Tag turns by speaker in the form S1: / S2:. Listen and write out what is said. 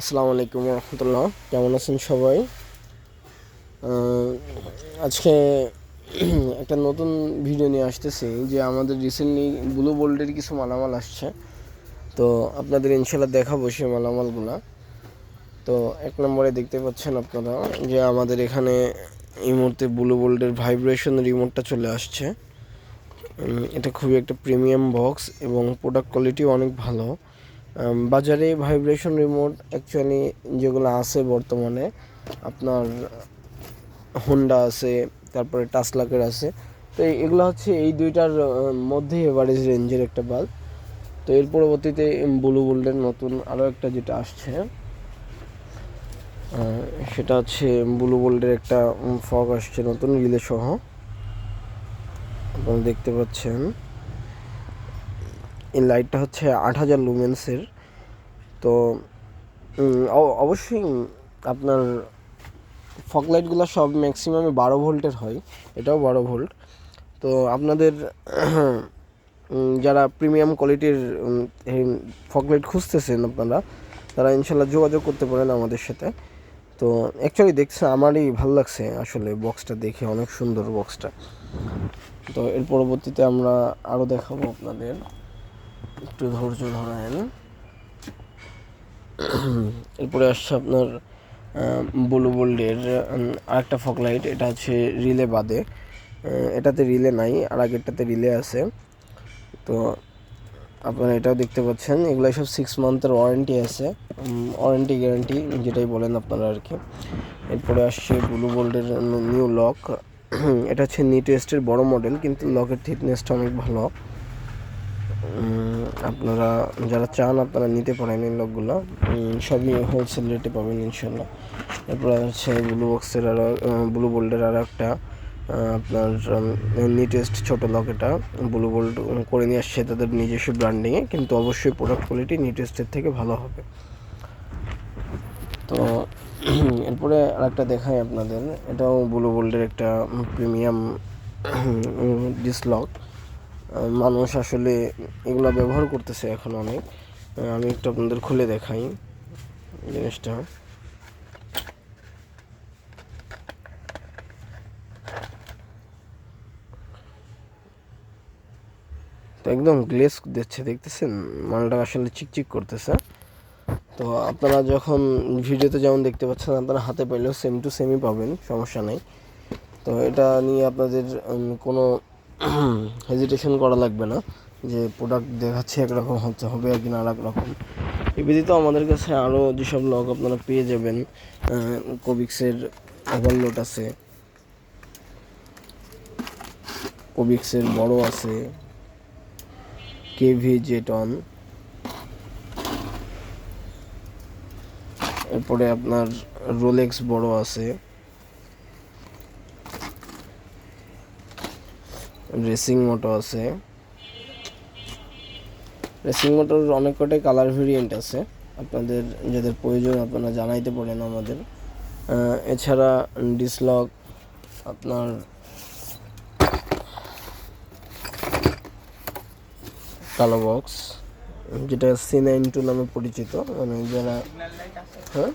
S1: আসসালামু আলাইকুম রহমতুল্লাহ কেমন আছেন সবাই? আজকে একটা নতুন ভিডিও নিয়ে আসতেছি, যে আমাদের রিসেন্টলি ব্লু বোল্ডের কিছু মালামাল আসছে। তো আপনাদের ইনশাল্লাহ দেখাবো সেই মালামালগুলো। তো এক নম্বরে দেখতে পাচ্ছেন আপনারা, যে আমাদের এখানে এই মুহূর্তে ব্লু বোল্ডের ভাইব্রেশন রিমোটটা চলে আসছে। এটা খুবই একটা প্রিমিয়াম বক্স এবং প্রোডাক্ট কোয়ালিটি অনেক ভালো। বাজারে ভাইব্রেশন রিমোট অ্যাকচুয়ালি যেগুলো আছে বর্তমানে, আপনার হোন্ডা আছে, তারপরে টাসলাকের আছে, তো এগুলো হচ্ছে এই দুইটার মধ্যেই এভারেজ রেঞ্জের একটা বাল্ব তো এর পরবর্তীতে ব্লু বোল্ডের নতুন আরও একটা যেটা আসছে সেটা হচ্ছে ব্লু বোল্ডের একটা ফগ আসছে নতুন রিলে সহ। আপনারা দেখতে পাচ্ছেন। এই লাইটটা হচ্ছে আট হাজার লুমেন্সের তো অবশ্যই আপনার ফগ লাইটগুলো সব ম্যাক্সিমামে বারো ভোল্টের হয়। এটাও বারো ভোল্ট। তো আপনাদের যারা প্রিমিয়াম কোয়ালিটির ফগ লাইট খুঁজতেছেন আপনারা, তারা ইনশাল্লাহ যোগাযোগ করতে পারেন আমাদের সাথে। তো অ্যাকচুয়ালি দেখছে, আমারই ভালো লাগছে আসলে বক্সটা দেখে, অনেক সুন্দর বক্সটা তো এর পরবর্তীতে আমরা আরও দেখাবো আপনাদের। একটু ধৈর্য ধরেন। এরপরে আসছে আপনার ব্লু বোল্ডের আরেকটা ফক লাইট এটা হচ্ছে রিলে বাদে। এটাতে রিলে নাই, আর আগেরটাতে রিলে আছে। তো আপনারা এটাও দেখতে পাচ্ছেন, এগুলো সব সিক্স মান্থের ওয়ারেন্টি আছে। ওয়ারেন্টি গ্যারান্টি যেটাই বলেন আপনারা আর কি। এরপরে আসছে ব্লু বোল্ডের নিউ লক এটা হচ্ছে নিটেস্টের বড় মডেল কিন্তু লকের থিকনেসটা অনেক ভালো। আপনারা যারা চান আপনারা নিতে পারেন এই লকগুলো। সবই হোলসেল রেটে পাবেন ইনশাল্লাহ এরপরে হচ্ছে ব্লু বক্সের আরও ব্লু বোল্ডের আরও একটা। আপনার নিটেস্ট ছোট লক এটা। ব্লু বোল্ড করে নিয়ে আসছে তাদের নিজস্ব ব্র্যান্ডিংয়ে কিন্তু অবশ্যই প্রোডাক্ট কোয়ালিটি নিটেস্টের থেকে ভালো হবে। তো এরপরে আরেকটা দেখাই আপনাদের। এটাও ব্লু বোল্ডের একটা প্রিমিয়াম ডিসলক মানুষ আসলে এগুলো ব্যবহার করতেছে এখন অনেক। আমি একটু আপনাদের খুলে দেখাই জিনিসটা। তো একদম গ্লেস দিচ্ছে, দেখতেছেন? মালটা আসলে চিকচিক করতেছে। তো আপনারা যখন ভিডিওতে যেমন দেখতে পাচ্ছেন, আপনারা হাতে পাইলেও সেম টু সেমই পাবেন, সমস্যা নেই। তো এটা নিয়ে আপনাদের কোনো হেজিটেশন করা লাগবে না, যে প্রোডাক্ট দেখাচ্ছে একরকম হচ্ছে, হবে আর এক রকম এই ব্যতীত আমাদের কাছে আরও যেসব লগ আপনারা পেয়ে যাবেন কোবিক্সের ওভারলোড আছে কোভিক্সের বড় আছে কেভি জেটন এরপরে আপনার রোলেক্স বড় আছে। রেসিং মোটো আছে। রেসিং মোটর অনেক কটাই কালার ভেরিয়েন্ট আছে। আপনাদের যাদের প্রয়োজন আপনারা জানাইতে পারেন আমাদের। এছাড়া ডিসলক, আপনার কালো বক্স, যেটা সি নাইন টু নামে পরিচিত। মানে যারা হ্যাঁ?